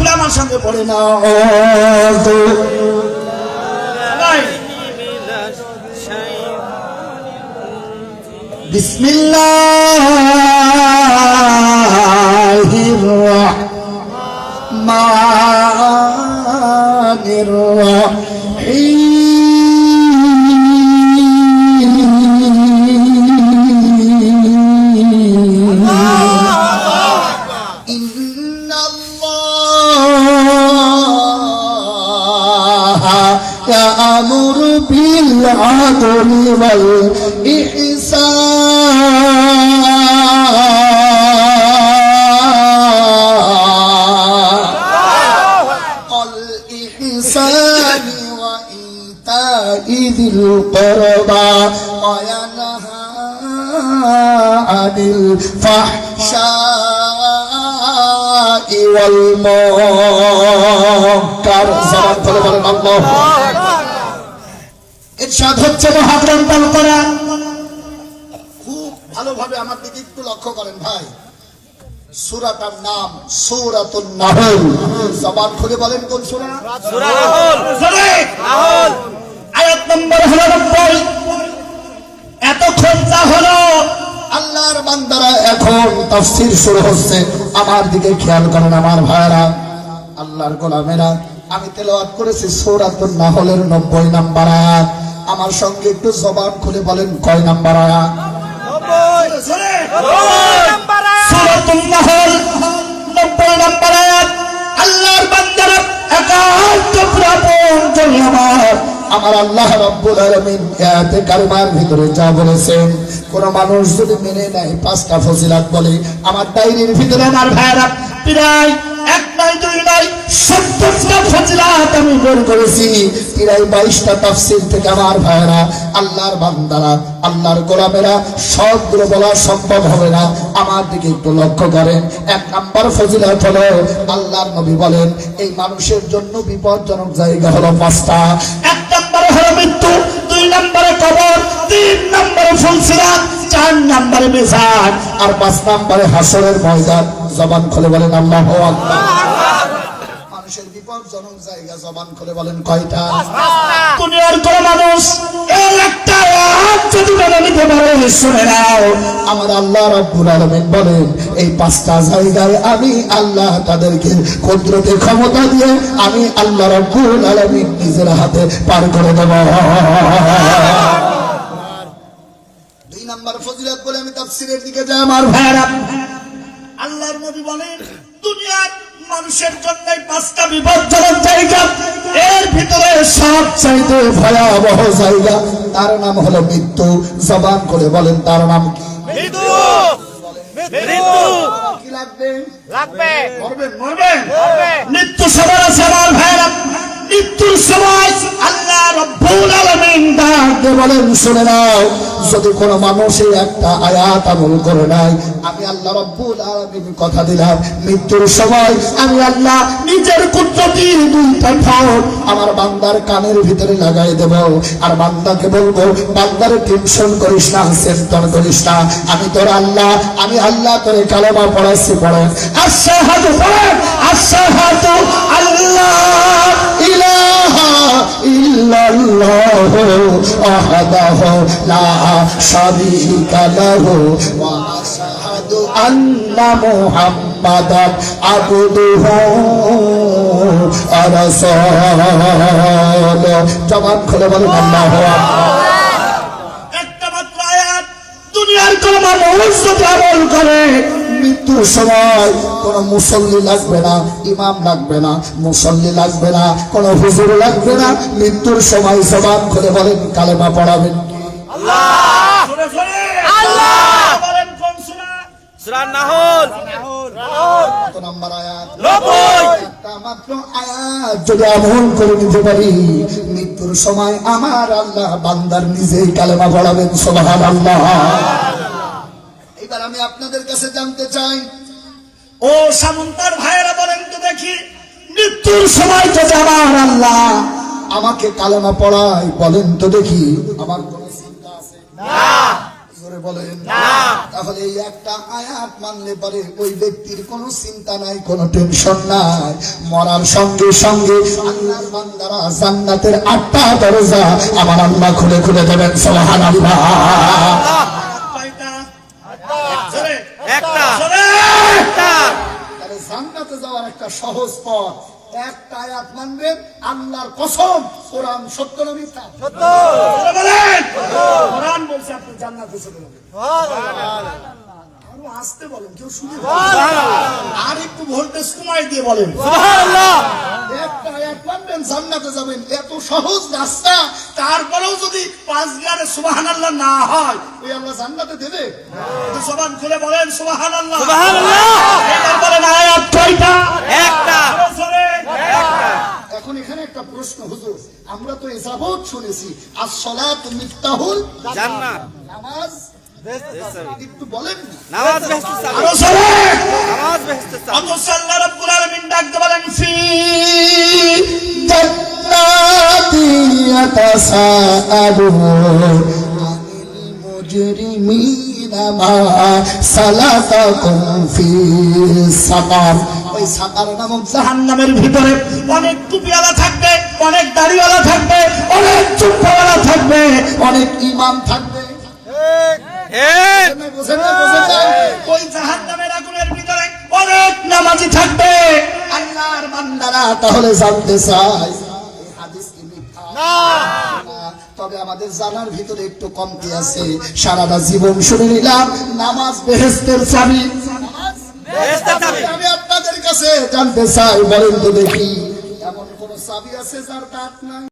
সকলে আমার সঙ্গে পড়ে না। বিসমিল্লাহির রহমানির রহিম। وينهى عن الفحشاء والمنكر زمان ফলে বলেন আল্লাহ ইরশাদ হচ্ছে মহাগ্রন্থ আল কোরআন খুব ভালোভাবে আমার দিকে একটু লক্ষ্য করেন ভাই সূরাটার নাম সূরাতুন নাহল জবান খুলে বলেন কোন সূরা সূরা নাহল জোরে নাহল আয়াত নম্বর হলো নব্বই এতক্ষণ যা হলো আল্লাহর বান্দারা এখন তাফসীর শুরু হচ্ছে। আমার দিকে খেয়াল করেন আমার ভাইরা আল্লাহর গোলামেরা আমি তেলাওয়াত করেছি সূরাতুন নাহলের নব্বই নাম্বার আয়াত। আমার সঙ্গে একটু জবান খুলে বলেন কয় নাম্বার আয়াত? নাহল। আমার আল্লাহ রাব্বুল আলামিন আয়াতে কারিমার ভিতরে যা বলেছেন, কোন মানুষ যদি মেনে নেয়, পাঁচটা ফজিলত বলে। আমার ডায়েরির ভিতরে আমার ভাইরা প্রায় এক দুই সত্তরটা আমি করেছি। থেকে আমার ভাইরা আল্লাহর বান্দারা, আল্লাহর গোলামেরা, সবগুলো বলা সম্ভব হবে না। আমার দিকে একটু লক্ষ্য করেন। এক নাম্বার ফজিলত হলো, আল্লাহর নবী বলেন, এই মানুষের জন্য বিপজ্জনক জায়গা হলো পাঁচটা। এক নম্বরে হলো মৃত্যু দুই নম্বরে কবর তিন নম্বরে ফুলসিরাত চার নম্বরে মেজাজ আর পাঁচ নম্বরে হাসরের ময়দান। জবান খুলে বলেন আল্লাহ মানুষের বিপজ্জনক জায়গা জবান খুলে বলেন কয়টা? দুনিয়ার কোন পারে শুনে নাও। আমার আল্লাহ রাব্বুল আলামিন বলেন, এই পাঁচটা জায়গায় আমি আল্লাহ তাদেরকে কুদরতে ক্ষমতা দিয়ে আমি আল্লাহ রাব্বুল আলামিন নিজের হাতে পার করে দেব। দুই বলে আল্লাহর নবী বলেন, দুনিয়ার মানুষের জন্য পাঁচটা ভিতরে সব চাইতে ভয়াবহ জায়গা। তার নাম হলো মৃত্যু। জবান করে বলেন তার নাম কি? মৃত্যু! মৃত্যু! কি লাগবে? লাগবে। মরবেন মরবেন মরবে। মৃত্যু সবার আছে আমার ভাইরা। মৃত্যুর সময় আল্লাহ রব্বুল আলামিন ডাক বলেন শুনে নাও যদি কোনো মানুষ এই একটা আয়াত আমল করে নাই আমি আল্লাহ রব্বুল আলামিন কথা দিলাম, মৃত্যুর সময় আমি আল্লাহ নিজের কুদরতি দুইটা ঠোঁট আমার বান্দার কানের ভিতরে লাগাই দেব। আর বান্দাকে বলব, বান্দারে টেনশন করিস না, চিন্তন করিস না। আমি তোর আল্লাহ, আমি আল্লাহ তোরে কালেমা পড়াচ্ছি পড়েন। আশহাদু পড়েন। আশহাদু আল্লাহ ইলাহা ইল্লাল্লাহ আহাদাহু লা শারীকা লাহু ওয়া মুহাম্মাদান আবদুহু ওয়া রাসূলুহু জবান খুলে বলেন আল্লাহু আকবার। একটা মাত্র আয়াত দুনিয়ার কোন মানুষ আমল করে মৃত্যুর সময় কোন মুসল্লি লাগবে না ইমাম লাগবে না মুসল্লি লাগবে না কোন হুজুর লাগবে না মৃত্যুর সময় জবান খুলে বলেন কালেমা পড়াবেন আল্লাহ! মৃত্যুর সময় আমার আল্লাহ বান্দার নিজেই কালেমা পড়াবেন সোহান আল্লাহ এবার আমি আপনাদের কাছে জানতে চাই। ও সামন্তার ভাইয়েরা বলেন তো দেখি, মৃত্যুর সময় যদি আমার আল্লাহ। আমাকে কালেমা পড়ায় বলেন তো দেখি, আমার কোন করে বলেন। তাহলে এই একটা আয়াত মানলে পরে ওই ব্যক্তির কোনো চিন্তা নাই কোনো টেনশন নাই। মরার সঙ্গে সঙ্গে আল্লাহর বান্দারা জান্নাতের আটটা দরজা আমার আল্লাহ খুলে খুলে দেবেন সুবহানাল্লাহ। একটা। একটা জান্নাতে যাওয়ার একটা সহজ পথ। একটা আয়াত মানবেন আল্লাহর কসম কোরআন সত্য না মিথ্যা? বলেন। কোরআন বলছে আপনি জান্নাতে চলে যাবেন। আরও আসতে বলেন কেউ শুনে আর একটু ভোল্টেজ কমাই দিয়ে বলেন। সুবহানাল্লাহ। একটা আয়াত মানবেন জান্নাতে যাবেন। এত সহজ রাস্তা তারপরেও যদি পাঁচ গিয়ারে সুবহানাল্লাহ না হয় ওই আল্লাহ জান্নাতে দেবে? সবান জবান খুলে বলেন সুবাহান আল্লাহ এবার আয়াত কয়টা? একটা। একটা প্রশ্ন হুজুর। আমরা তো এযাবৎ শুনেছি আসসালাতু মিফতাহুল জান্নাত। নামাজ একটু বলেন নামাজ বেহেশতের চাবি নামাজ বেহেশতের চাবি অথচ আল্লাহ রাব্বুল আলামিন ডাকতে বলেন ফি জান্নাতি ইয়াতাসাআলুন আনিল মুজরিমিনা। ওই সাকার নামক জাহান্নামের ভিতরে। অনেক টুপিওয়ালা থাকবে অনেক দাড়িওয়ালা থাকবে অনেক চুপ্পাওয়ালা থাকবে অনেক ইমাম থাকবে। ঠিক বোঝেন না, বোঝেন না? ওই জাহান্নামের আগুনের ভিতরে অনেক নামাজি থাকবে। আল্লাহর বান্দারা তাহলে জানতে চাই হাদিস কি মিথ্যা? না, তবে আমাদের জানার ভিতরে একটু কমতি আছে। সারাটা জীবন শুনে নিলাম নামাজ বেহেস্তের চাবি। আমি আপনাদের কাছে জানতে চাই বলেন তো দেখি এমন কোন চাবি আছে যার দাঁত নাই?